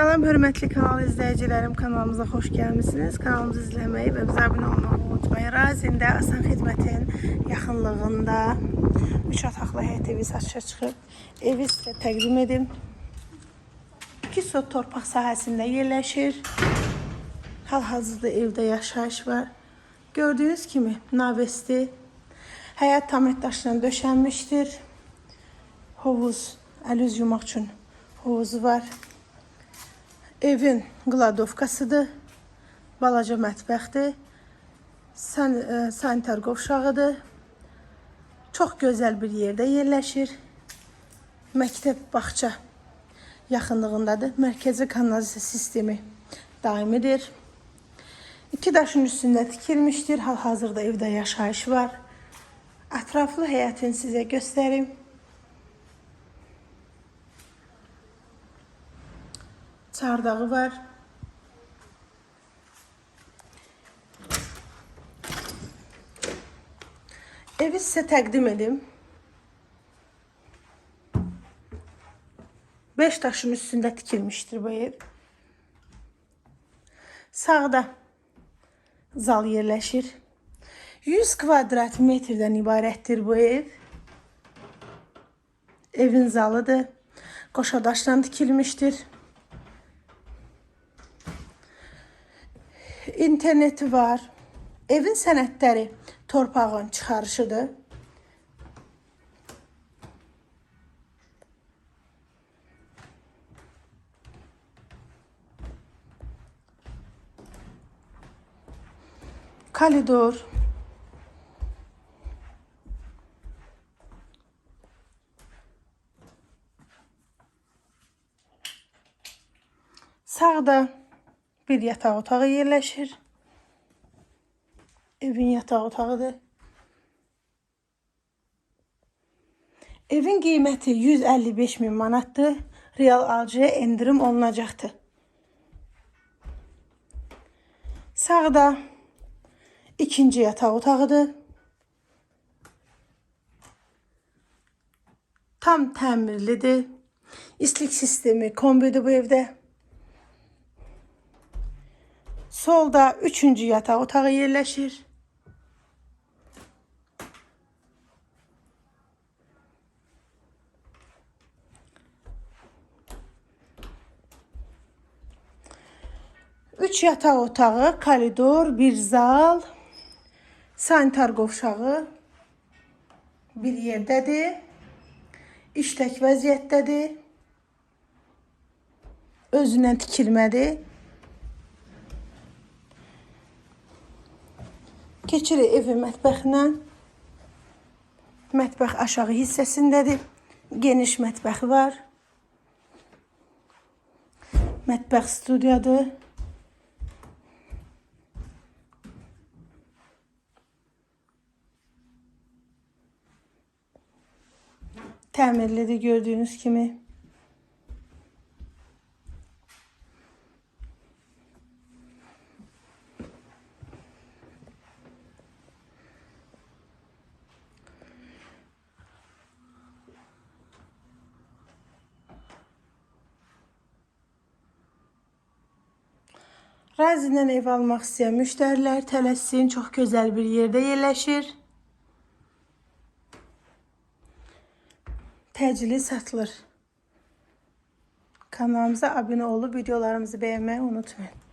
Salam hörmətli kanal izləyicilərim, kanalımıza xoş gəlmisiniz. Kanalımızı izləməyi və bizə abunə olmağı unutmayın. Razində Asan Xidmətin yaxınlığında 3 otaqlı həyət evi satışa çıxıb. Evi sizə təqdim edim. 2 sot torpaq sahəsində yerləşir. Hal-hazırda evdə yaşayış var. Gördüyünüz kimi navesti həyət tamet daşla döşənmişdir. Hovuz, əl üz yumaq üçün hovuzu var. Evin qladovkasıdır. Balaca mətbəxdir. San, e, sanitar qovşağıdır. Çox gözəl bir yerdə yerləşir. Məktəb, bağça yaxınlığındadır. Mərkəzi kanalizasiya sistemi daimidir. İki daşın üstündə tikilmişdir. Hal-hazırda evdə yaşayış var. Ətraflı həyətini sizə göstərim. Çardağı var. Evi sizə təqdim edim. 5 daşın üstündə tikilmişdir bu ev. Sağda zal yerləşir. 100 kvadrat metrdən ibarətdir bu ev. Evin zalıdır. Qoşa daşdan tikilmişdir. İnterneti var. Evin sənədləri torpağın çıxarışıdır. Koridor. Sağda bir yataq otağı yerləşir. Evin yataq otağıdır. Evin qiyməti 155 min manatdır. Real alıcıya endirim olunacaqdır. Sağda ikinci yataq otağıdır. Tam təmirlidir. İstilik sistemi kombidir bu evdə. Solda üçüncü yataq otağı yerləşir. Üç yataq otağı, koridor, bir zal, sanitar qovşağı bir yerdədir. İşlək vəziyyətdədir. Özündən tikilmədir. Keçirik evin mətbəxinə. Mətbəx aşağı hissəsindədir. Geniş mətbəxi var. Mətbəx studiyadır. Təmirlidir gördüyünüz kimi. Razindən ev almaq istəyən müştərilər tələssin. Çox gözəl bir yerdə yerləşir. Təcili satılır. Kanalımıza abunə olub videolarımızı bəyənməyi unutmayın.